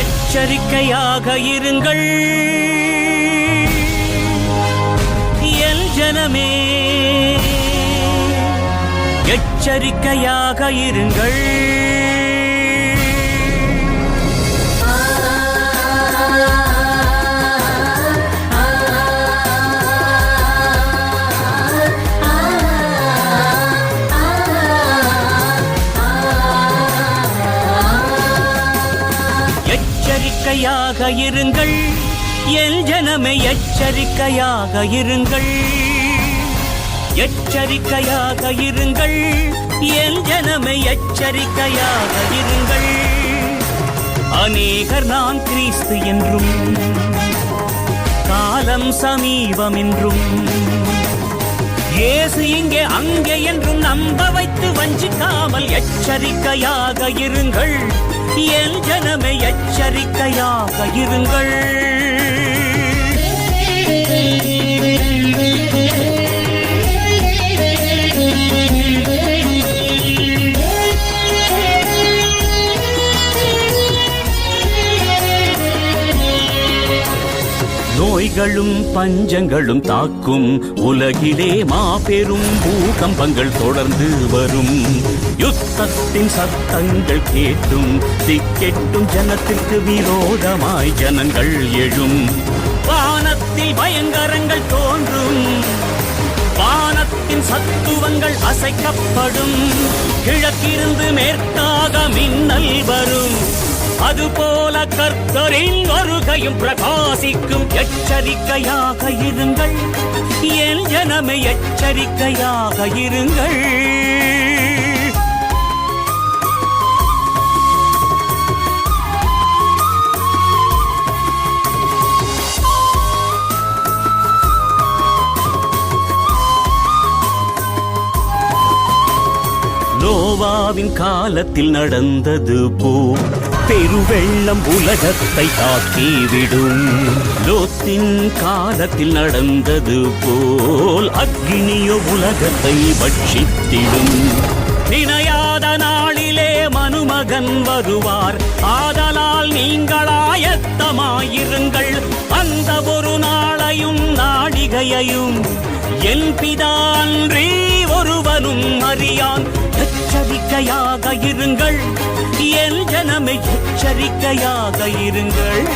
எச்சரிக்கையாக இருங்கள். எல் ஜனமே எச்சரிக்கையாக இருங்கள். எச்சரிக்கையாக இருங்கள். எல் ஜனமே எச்சரிக்கையாக இருங்கள். எச்சரிக்கையாக இருங்கள். என் ஜனமே எச்சரிக்கையாக இருங்கள். அநேகர் நான் கிறிஸ்து என்றும் காலம் சமீபம் என்றும் இயேசு இங்கே அங்கே என்றும் நம்ப வைத்து வஞ்சிக்காமல் எச்சரிக்கையாக இருங்கள். என் ஜனமே எச்சரிக்கையாக இருங்கள். நோய்களும் பஞ்சங்களும் தாக்கும். உலகிலே மாபெரும் பூகம்பங்கள் தொடர்ந்து வரும். யுத்தத்தின் சத்தங்கள் கேட்டும். திக்கெட்டும் ஜனத்திற்கு விரோதமாய் ஜனங்கள் எழும். வானத்தில் பயங்கரங்கள் தோன்றும். வானத்தின் சத்துவங்கள் அசைக்கப்படும். கிழக்கிருந்து மேற்காக மின்னல் வரும். அதுபோல கர்த்தரின் வருகையும் பிரகாசிக்கும். எச்சரிக்கையாக இருங்கள். என் ஜனமே எச்சரிக்கையாக இருங்கள். நோவாவின் காலத்தில் நடந்தது போ பெருவெள்ளம் உலகத்தை தாக்கிவிடும் லோத்தின் காலத்தில் நடந்தது போல் அக்னியோ உலகத்தை பட்சித்திடும் நினையாத நாளிலே மனுமகன் வருவார். ஆதலால் நீங்கள் ஆயத்தமாயிருங்கள் அந்த ஒரு நாளையும் நாடிகையையும் என் பிதான்றி ஒருவனும் அறியான். எச்சரிக்கையாக இருங்கள். என் ஜனமே எச்சரிக்கையாக இருங்கள்.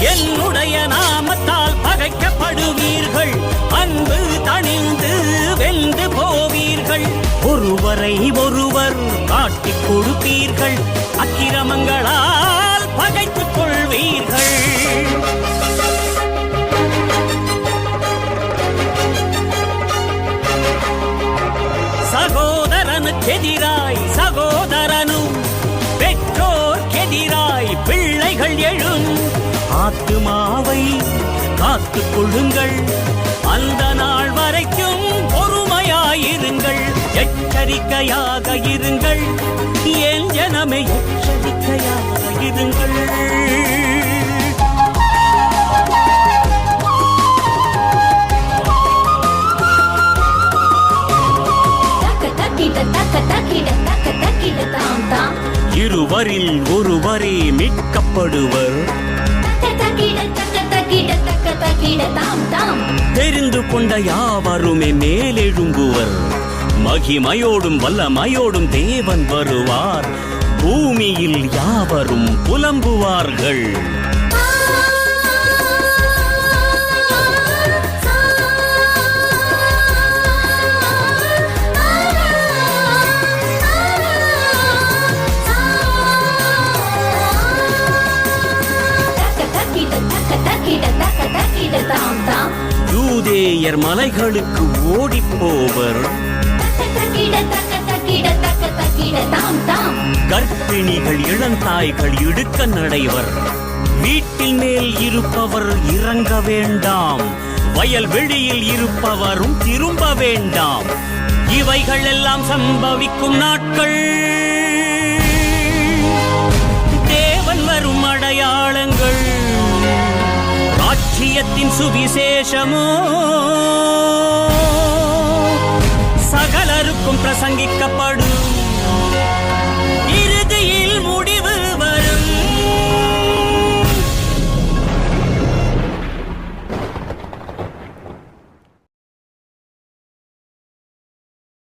என்னுடைய நாமத்தால் பகைக்கப்படுவீர்கள். அன்பு தணிந்து வெந்து போவீர்கள். ஒருவரை ஒருவர் காட்டிக் கொடுப்பீர்கள். அக்கிரமங்களால் பகைத்துக் கொள்வீர்கள். சகோதரனுக்கெதிராய் சகோதரனும் பெற்றோர்க்கெதிராய் பிள்ளைகள் எழு ஆத்துமாவை காத்துக் கொள்ளுங்கள். அந்த நாள் வரைக்கும் பொறுமையாயிருங்கள். எச்சரிக்கையாக இருங்கள். என் ஜனமே எச்சரிக்கையாக இருங்கள். இருவரில் ஒருவரே மீட்கப்படுவர். கொண்ட யாவருமே மேலெழும்புவர். மகிமையோடும் வல்லமையோடும் தேவன் வருவார். பூமியில் யாவரும் புலம்புவார்கள். தக்கிட தக்க தக்கிட தக்க தக்கிட தக்க மலைகளுக்கு ஓடி போவர் கர்ப்பிணிகள் இளந்தாய்கள் இடுக்க நடைவர். வீட்டில் மேல் இருப்பவர் இறங்க வேண்டாம். வயல் வெளியில் இருப்பவரும் திரும்ப வேண்டாம். இவைகள் எல்லாம் சம்பவிக்கும் நாட்கள். தேவன் வரும் ராஜ்யத்தின் சுவிசேஷமோ சகலருக்கும் பிரசங்கிக்கப்படும்